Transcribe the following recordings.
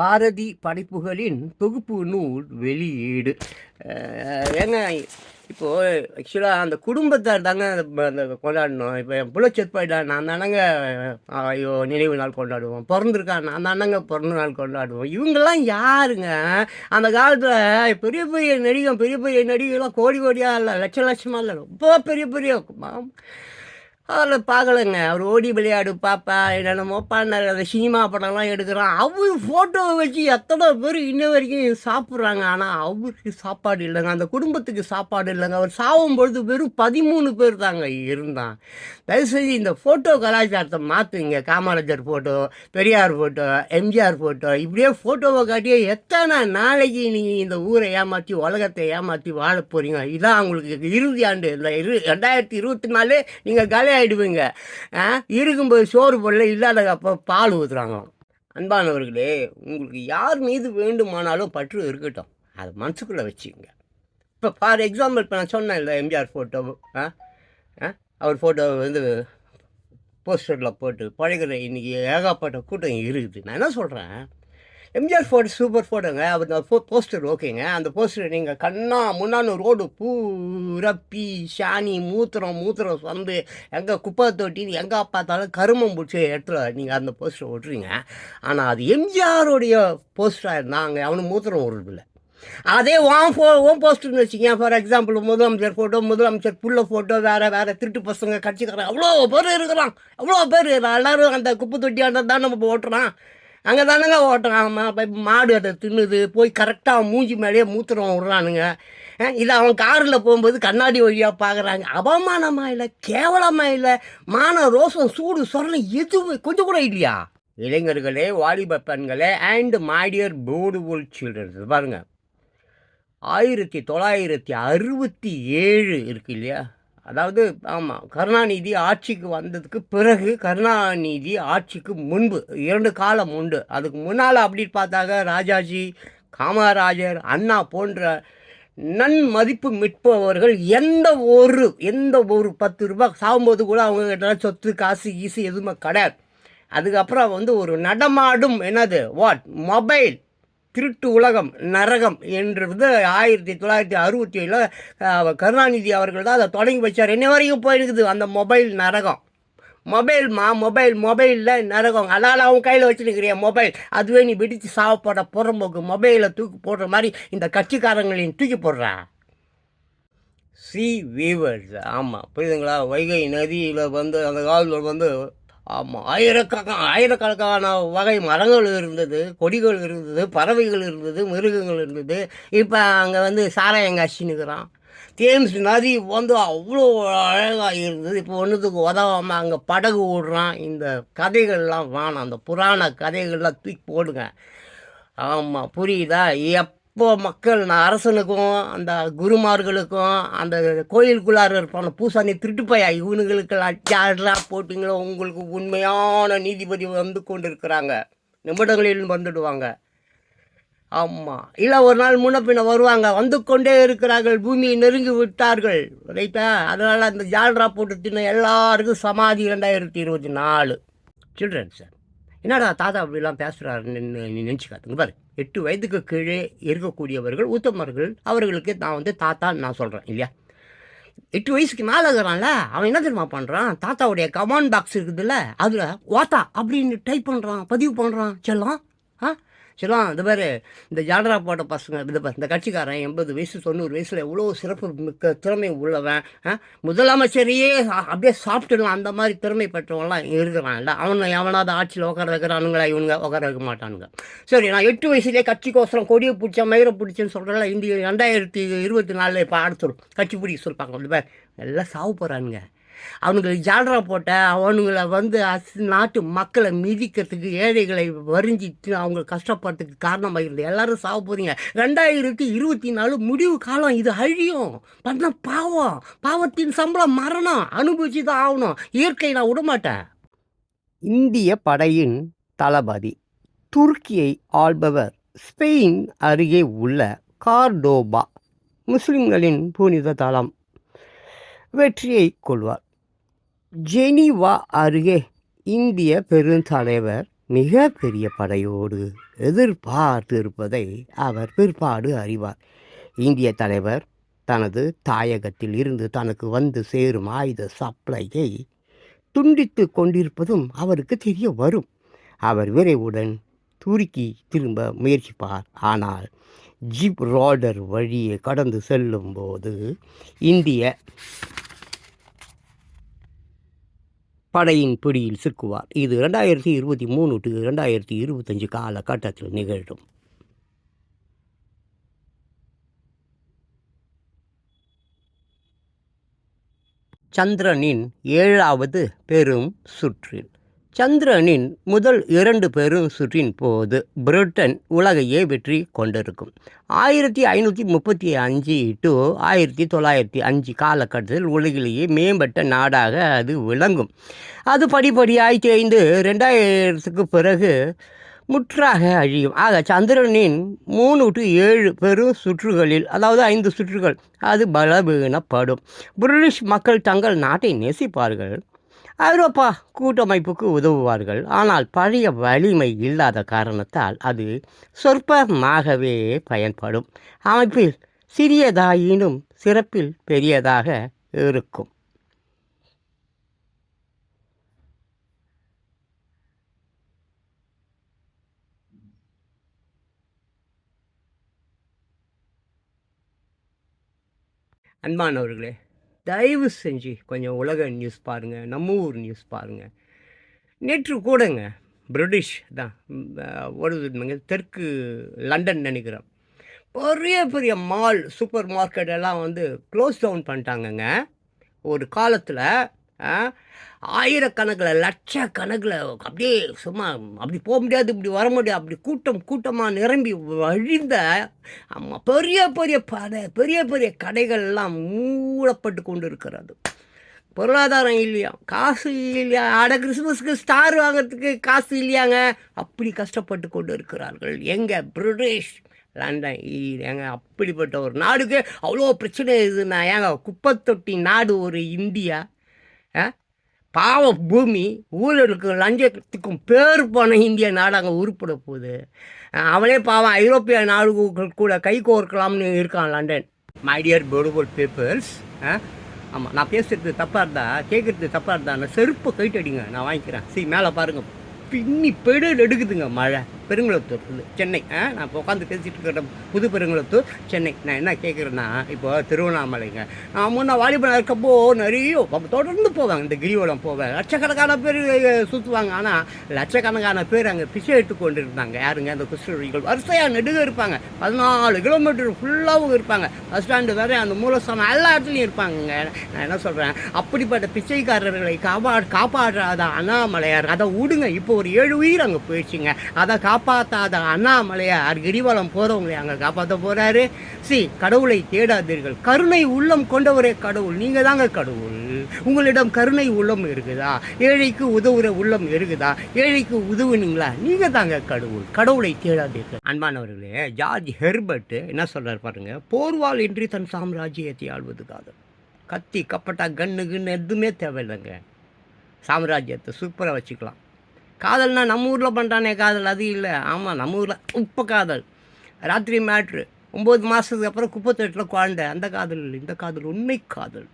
பாரதி படைப்புகளின் தொகுப்பு நூல் வெளியீடு. ஏங்க இப்போது ஆக்சுவலாக அந்த குடும்பத்தார் தாங்க அந்த கொண்டாடணும். இப்போ என் புள்ள நான் தானங்க ஐயோ நினைவு நாள் கொண்டாடுவோம். பிறந்திருக்கான் நான் தானங்க பிறந்த நாள் கொண்டாடுவோம். இவங்கெல்லாம் யாருங்க? அந்த காலத்தில் பெரிய பெரிய நடிகம் பெரிய பெரிய நடிகெல்லாம் கோடி கோடியாக இல்லை லட்சம் லட்சமாக இல்லை ரொம்ப பெரிய பெரிய அவரை அதில் பார்க்கலங்க. அவர் ஓடி விளையாடு பாப்பா என்னென்னமோ பண்ணார். அந்த சினிமா படம்லாம் எடுக்கிறான். அவர் ஃபோட்டோவை வச்சு எத்தனை பேர் இன்ன வரைக்கும் சாப்பிட்றாங்க. ஆனால் அவருக்கு சாப்பாடு இல்லைங்க. அந்த குடும்பத்துக்கு சாப்பாடு இல்லைங்க. அவர் சாகும் பொழுது வெறும் பதிமூணு பேர் தாங்க இருந்தான். தயவுசெய்து இந்த ஃபோட்டோ கலாச்சாரத்தை மாற்றுங்க Kamarajar photo Periyar photo MGR photo இப்படியே ஃபோட்டோவை காட்டியே எத்தனை நாளைக்கு நீங்கள் இந்த ஊரை ஏமாற்றி உலகத்தை ஏமாற்றி வாழ போகிறீங்க இதான் உங்களுக்கு இறுதி ஆண்டு. இந்த இரு ரெண்டாயிரத்தி இருபத்தி நாலு நீங்கள் கலை ஆகிடுவீங்க இருக்கும்போது சோறு போடல இல்லாத அப்போ பால் ஊற்றுறாங்க அன்பானவர்களே உங்களுக்கு யார் மீது வேண்டுமானாலும் பற்று இருக்கட்டும். அதை மனசுக்குள்ளே வச்சுக்கோங்க. இப்போ ஃபார் எக்ஸாம்பிள் இப்போ நான் சொன்னேன் இல்லை எம்ஜிஆர் ஃபோட்டோ ஆ ஆ அவர் ஃபோட்டோ வந்து போஸ்டரில் போட்டு பழகிற இன்றைக்கி ஏகப்பட்ட கூட்டம் இருக்குது. நான் என்ன சொல்கிறேன் எம்ஜிஆர் ஃபோட்டோ சூப்பர் ஃபோட்டோங்க அவர் அந்த போஸ்டர் ஓகேங்க அந்த போஸ்டர் நீங்கள் கண்ணா முன்னாடி ரோடு பூரா பீ சாணி மூத்திரம் மூத்திரம் சொந்து எங்கே குப்பை தொட்டி எங்கே பார்த்தாலும் கருமம் பிடிச்சி இடத்துல நீங்கள் அந்த போஸ்டர் ஓட்டுறீங்க. ஆனால் அது எம்ஜிஆருடைய போஸ்டராக இருந்தாங்க அவனுக்கு மூத்திரம் விடுறதில்ல அதே வான் ஃபோ ஓன் போஸ்டர்னு வச்சுக்கேன் ஃபார் எக்ஸாம்பிள் முதலமைச்சர் ஃபோட்டோ முதலமைச்சர் புள்ள ஃபோட்டோ வேறு வேறு திருட்டு பசங்க கட்சிக்காரன் அவ்வளோ பேர் இருக்கிறான். அவ்வளோ பேர் எல்லாரும் அந்த குப்பை தொட்டியாண்ட தான் நம்ம ஓட்டுறான். அங்கே தானங்க ஓட்டுறான் ஆமாம் மாடு அதை தின்னுது போய் கரெக்டாக மூஞ்சி மேலேயே மூத்திரம் விட்றானுங்க. இதை அவன் காரில் போகும்போது கண்ணாடி வழியாக பார்க்குறாங்க அவமானமாக இல்லை கேவலமாக இல்லை மான ரோசம் சூடு சொரணம் எதுவும் கொஞ்சம் கூட இல்லையா? இளைஞர்களே வாலிப பெண்களே அண்ட் மாடியர் பியூட்டிஃபுல் சில்ட்ரன்ஸ் பாருங்கள் ஆயிரத்தி தொள்ளாயிரத்தி அறுபத்தி ஏழு இருக்கு இல்லையா? அதாவது ஆமாம் கருணாநிதி ஆட்சிக்கு வந்ததுக்கு பிறகு கருணாநிதி ஆட்சிக்கு முன்பு இரண்டு காலம் உண்டு. அதுக்கு முன்னால் அப்படி பார்த்தாக்க ராஜாஜி காமராஜர் அண்ணா போன்ற நன்மதிப்பு மிட்பவர்கள் எந்த ஒரு எந்த ஒரு பத்து ரூபாய் சாகும்போது கூட அவங்க கிட்ட சொத்து காசு கீசு எதுவுமே கிடையாது. அதுக்கப்புறம் வந்து ஒரு நடமாடும் என்னது? வாட் மொபைல் திருட்டு உலகம் நரகம் என்றது ஆயிரத்தி தொள்ளாயிரத்தி அறுபத்தி ஏழில் கருணாநிதி அவர்கள் தான் அதை தொடங்கி வச்சார். என்ன வரைக்கும் போயிருக்குது அந்த மொபைல் நரகம். மொபைல் மா மொபைல் மொபைலில் நரகம். அதால் அவன் கையில் வச்சுருக்கிறிய மொபைல்? அதுவே நீ வெடித்து சாவப்பட புறம்போக்கு மொபைலை தூக்கி போடுற மாதிரி இந்த கட்சிக்காரங்களையும் தூக்கி போடுறா. சி. வீவர்ஸ். ஆமாம் புரியுதுங்களா? வைகை நதியில் வந்து அந்த காலத்தில் வந்து ஆமாம் ஆயிரக்கணக்கான ஆயிரக்கணக்கான வகை மரங்கள் இருந்தது கொடிகள் இருந்தது பறவைகள் இருந்தது மிருகங்கள் இருந்தது. இப்போ அங்கே வந்து சாராயங்காட்சின்னுக்கிறான் தேம்ஸ் நதி வந்து அவ்வளோ அழகாக இருந்தது. இப்போ ஒன்றுத்துக்கு உதவாமல் அங்கே படகு ஓடுறான். இந்த கதைகள்லாம் வேணாம். அந்த புராண கதைகள்லாம் தூக்கி போடுங்க. ஆமாம் புரியுதா? எப் இப்போது மக்கள் நான் அரசனுக்கும் அந்த குருமார்களுக்கும் அந்த கோயிலுக்குள்ளார இருப்பான பூசாணி திருட்டுப்பையா இவனுங்களுக்கெல்லாம் யாரா போட்டிங்களோ? உங்களுக்கு உண்மையான நீதிபதி வந்து கொண்டு இருக்கிறாங்க நிமிடங்களில் வந்துடுவாங்க. ஆமாம் இல்லை ஒரு நாள் முன்ன பின்ன வருவாங்க. வந்து கொண்டே இருக்கிறார்கள். பூமியை நெருங்கி விட்டார்கள். ரைட்டா? அதனால் அந்த ஜால்ரா போட்டு தின்ன எல்லாருக்கும் சமாதி ரெண்டாயிரத்தி இருபத்தி நாலு. சில்ட்ரன் சார் என்னடா தாத்தா அப்படிலாம் பேசுகிறாருன்னு நீ நினச்சிக்காதுங்க. பாரு எட்டு வயதுக்கு கீழே இருக்கக்கூடியவர்கள் உத்தமர்கள் அவர்களுக்கு நான் வந்து தாத்தான்னு நான் சொல்கிறேன் இல்லையா? எட்டு வயசுக்கு மேலே இருக்கிறான்ல அவன் என்ன தெரியுமா பண்ணுறான் தாத்தாவுடைய கமாண்ட் பாக்ஸ் இருக்குதுல்ல அதில் வாத்தா அப்படின்னு டைப் பண்ணுறான் பதிவு பண்ணுறான் செல்லம் ஆ? செல்லம் இது பேர் இந்த ஜாடரா போட்ட பசங்க இந்த இந்த கட்சிக்காரன் எண்பது வயசு தொண்ணூறு வயசில் எவ்வளோ சிறப்பு மிக்க திறமை உள்ளவன் ஆ? முதலமைச்சரையே அப்படியே சாப்பிட்டுடலாம். அந்த மாதிரி திறமை பெற்றவங்களாம் இருக்கிறான்ல அவனை எவனாவது ஆட்சியில் உட்கார வைக்கிறானுங்களா? இவனுங்க உட்கார வைக்க மாட்டானுங்க. சரி நான் எட்டு வயசுலேயே கட்சிக்கோசரம் கொடியை பிடிச்ச மயிரை பிடிச்சேன்னு சொல்கிறேன் இந்திய ரெண்டாயிரத்தி இருபத்தி நாலில் இப்போ அடுத்துடும் கட்சி பிடிக்க சொல்லிப்பாங்க இந்த எல்லாம் சாவு போகிறானுங்க அவனுங்களை ஜால்ரா போட்ட? அவனுங்களை வந்து அஸ்- நாட்டு மக்களை மிதிக்கிறதுக்கு ஏழைகளை வரிஞ்சிட்டு அவங்க கஷ்டப்படுறதுக்கு காரணமாக இருந்தது எல்லாரும் சாக போகிறீங்க ரெண்டாயிரத்தி இருபத்தி நாலு முடிவு காலம் இது அழியும். பண்ண பாவம். பாவத்தின் சம்பளம் மரணம். அனுபவிச்சு தான் ஆகணும். இயற்கை நான் விடமாட்டேன். இந்திய படையின் தளபதி துருக்கியை ஆள்பவர் ஸ்பெயின் அருகே உள்ள கார்டோபா முஸ்லிம்களின் புனித தலம். வெற்றியை கொள்வார். ஜெனீவா அருகே இந்திய பெருந்தலைவர் மிக பெரிய படையோடு எதிர்பார்த்திருப்பதை அவர் பிற்பாடு அறிவார். இந்திய தலைவர் தனது தாயகத்தில் இருந்து தனக்கு வந்து சேரும் ஆயுத சப்ளையை துண்டித்து கொண்டிருப்பதும் அவருக்கு தெரிய வரும். அவர் விரைவுடன் துருக்கி திரும்ப முயற்சிப்பார். ஆனால் ஜிப் ரோடர் வழியே கடந்து செல்லும்போது இந்திய படையின் பிடியில் சிக்குவார். இது ரெண்டாயிரத்தி இருபத்தி மூணு டு ரெண்டாயிரத்தி இருபத்தஞ்சு காலகட்டத்தில் நிகழும். சந்திரனின் ஏழாவது பெரும் சுற்றில். சந்திரனின் முதல் இரண்டு பெரும் சுற்றின் போது பிரிட்டன் உலகையே வெற்றி கொண்டிருக்கும். ஆயிரத்தி ஐநூற்றி முப்பத்தி அஞ்சு டு ஆயிரத்தி தொள்ளாயிரத்தி அஞ்சு காலகட்டத்தில் உலகிலேயே மேம்பட்ட நாடாக அது விளங்கும். அது படிப்படியாய் தேய்ந்து ரெண்டாயிரத்துக்கு பிறகு முற்றாக அழியும். ஆக சந்திரனின் மூணு டு ஏழு பெரும் சுற்றுகளில் அதாவது ஐந்து சுற்றுகள் அது பலவீனப்படும். பிரிட்டிஷ் மக்கள் தங்கள் நாட்டை நேசிப்பார்கள். ஐரோப்பா கூட்டமைப்புக்கு உதவுவார்கள். ஆனால் பழைய வலிமை இல்லாத காரணத்தால் அது சொற்பமாகவே பயன்படும். அமைப்பில் சிறியதாயினும் சிறப்பில் பெரியதாக இருக்கும். அன்பானவர்களே தயவு செஞ்சு கொஞ்சம் உலக நியூஸ் பாருங்கள் நம்ம ஊர் நியூஸ் பாருங்கள் நேற்று கூடங்க பிரிட்டிஷ் தான் வருதுங்க தெற்கு லண்டன் நினைக்கிறேன் பெரிய பெரிய மால் சூப்பர் மார்க்கெட் எல்லாம் வந்து க்ளோஸ் டவுன் பண்ணிட்டாங்கங்க. ஒரு காலத்தில் ஆயிரக்கணக்கில் லட்சக்கணக்கில் அப்படியே சும்மா அப்படி போக முடியாது இப்படி வர முடியாது. அப்படி கூட்டம் கூட்டமாக நிரம்பி வழிந்த ஆமாம் பெரிய பெரிய படை பெரிய பெரிய கடைகள்லாம் மூடப்பட்டு கொண்டு இருக்கிறது பொருளாதாரம் இல்லையா? காசு இல்லையா? ஆட கிறிஸ்மஸ்க்கு ஸ்டார் வாங்கிறதுக்கு காசு இல்லையாங்க? அப்படி கஷ்டப்பட்டு கொண்டு இருக்கிறார்கள் எங்கள் பிரிட்டிஷ் லண்டன் ஏங்க அப்படிப்பட்ட ஒரு நாடுக்கு அவ்வளோ பிரச்சனை இதுன்னா ஏங்க குப்பை தொட்டி நாடு ஒரு இந்தியா? பாவ பூமி ஊழலுக்கும் லஞ்சத்துக்கும் பேர் போன இந்திய நாடு அங்கே உருப்பிட போகுது. அவனே பாவம் ஐரோப்பிய நாடுகள் கூட கை கோர்க்கலாம்னு இருக்கான் London. My dear beautiful peoples ஆமாம் நான் பேசுகிறது தப்பாக இருந்தா கேட்குறது தப்பாக இருந்தா நான் செருப்பு கைட்டு அடிங்க நான் வாங்கிக்கிறேன். சரி மேலே பாருங்கள் பின்னி பெடு எடுக்குதுங்க மழை. பெருங்குளத்தூர் சென்னை. நான் இப்போ உட்காந்து பேசிகிட்டு இருக்கிற புது பெருங்குளத்தூர் சென்னை. நான் என்ன கேட்குறேன்னா இப்போ திருவண்ணாமலைங்க. நான் முன்னே வாலிபனாக இருக்கப்போ நிறைய தொடர்ந்து போவாங்க இந்த கிரிவலம் போவேன். லட்சக்கணக்கான பேர் சுற்றுவாங்க ஆனால் லட்சக்கணக்கான பேர் அங்கே பிச்சை எடுத்து கொண்டு இருந்தாங்க யாருங்க? அந்த கிறிஸ்தவர்கள் வரிசையாக நெடுக இருப்பாங்க. பதினாலு கிலோமீட்டர் ஃபுல்லாகவும் இருப்பாங்க. பஸ் ஸ்டாண்டு வேறு அந்த மூலஸ்தானம் எல்லா இடத்துலையும் இருப்பாங்க நான் என்ன சொல்கிறேன் அப்படிப்பட்ட பிச்சைக்காரர்களை காப்பா காப்பாற்றாத அண்ணாமலையார். அதை விடுங்க இப்போ ஒரு ஏழு உயிர் அங்கே போயிடுச்சுங்க. அதை காப்பாற்றாத அண்ணாமலையார் கிரிவலம் போகிறவங்களை அங்கே காப்பாற்ற போகிறாரு சி கடவுளை தேடாதீர்கள். கருணை உள்ளம் கொண்டவரே கடவுள். நீங்கள் தாங்க கடவுள். உங்களிடம் கருணை உள்ளம் இருக்குதா? ஏழைக்கு உதவுற உள்ளம் இருக்குதா? ஏழைக்கு உதவுனீங்களா? நீங்கள் தாங்க கடவுள். கடவுளை தேடாதீர்கள். அன்பானவர்களே ஜார்ஜ் ஹெர்பர்ட்டு என்ன சொல்கிறார் பாருங்க? போர்வால் இன்றி தன் சாம்ராஜ்யத்தை ஆள்வதுக்காக கத்தி கப்பட்டா கண்ணு கண்ணு எதுவுமே தேவையில்லைங்க. சாம்ராஜ்யத்தை சூப்பராக வச்சுக்கலாம். காதல்னால் நம்ம ஊரில் பண்ணுறானே காதல் அது இல்லை. ஆமாம் நம்ம ஊரில் உப்ப காதல். ராத்திரி மேட்ரு ஒம்பது மாதத்துக்கு அப்புறம் குப்பத்தெட்டில் குழந்த. அந்த காதல் இல்லை. இந்த காதல் உண்மை காதல்.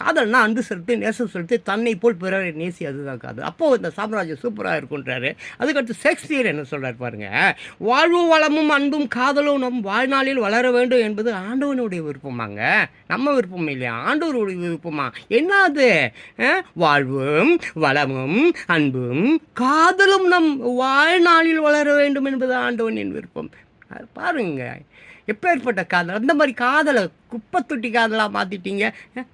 காதல்னா அன்பு செலுத்தி நேசம் செலுத்தி தன்னை போல் பிறரை நேசி அதுதான் காதல். அப்போது இந்த சாம்ராஜ்யம் சூப்பராக இருக்குன்றாரு அதுக்கடுத்து ஷேக்ஸ்பியர் என்ன சொல்கிறார் பாருங்க. வாழ்வும் வளமும் அன்பும் காதலும் நம் வாழ்நாளில் வளர வேண்டும் என்பது ஆண்டவனுடைய விருப்பமாங்க. நம்ம விருப்பம் இல்லையா? ஆண்டவருடைய விருப்பமா? என்னது வாழ்வும் வளமும் அன்பும் காதலும் நம் வாழ்நாளில் வளர வேண்டும் என்பது ஆண்டவனின் விருப்பம். பாருங்க. எப்பேற்பட்ட காதல்? அந்த மாதிரி காதலை குப்பை தொட்டி காதலாக மாற்றிட்டீங்க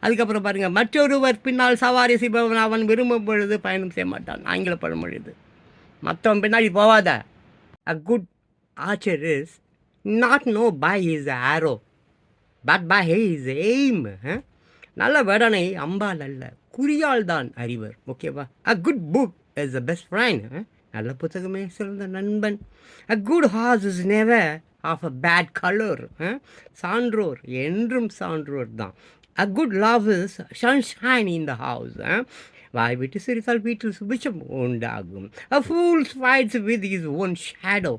அதுக்கப்புறம் பாருங்கள் மற்றொருவர் பின்னால் சவாரி செய்பவன் அவன் விரும்பும் பொழுது பயணம் செய்ய மாட்டான். ஆங்கில பழமொழிது மற்றவன் பின்னாடி போவாத. A good archer is not known by his arrow but by his aim நல்ல வேடனை அம்பால் அல்ல குறியால் தான் அறிவர். ஓகேவா a good book is a best friend நல்ல புத்தகமே சிறந்த நண்பன். A good horse is never of a bad colour சான்றோர் என்றும் சான்றோர் தான். A good love is sunshine in the house வாய் விட்டு சிரித்தால் வீட்டில் சுபிச்சம் உண்டாகும் a fools fights with his own shadow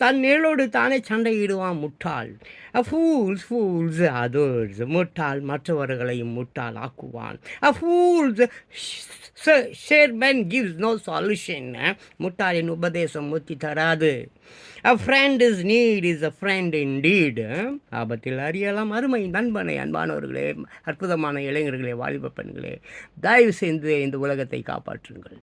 தன் நிழலோடு தானே சண்டையிடுவான் முட்டாள் அ ஃபூல்ஸ் ஃபூல்ஸ் அதர்ஸ் முட்டாள் மற்றவர்களையும் முட்டாள் ஆக்குவான் a fool's sermon gives no solution முட்டாளின் உபதேசம் முத்தி தராது a friend is need is a friend indeed ஆபத்தில் அறியலாம் அருமை நண்பனை அன்பானவர்களே அற்புதமான இளைஞர்களே வாலிப பெண்களே தயவு செய்து இந்த உலகத்தை காப்பாற்றுங்கள்.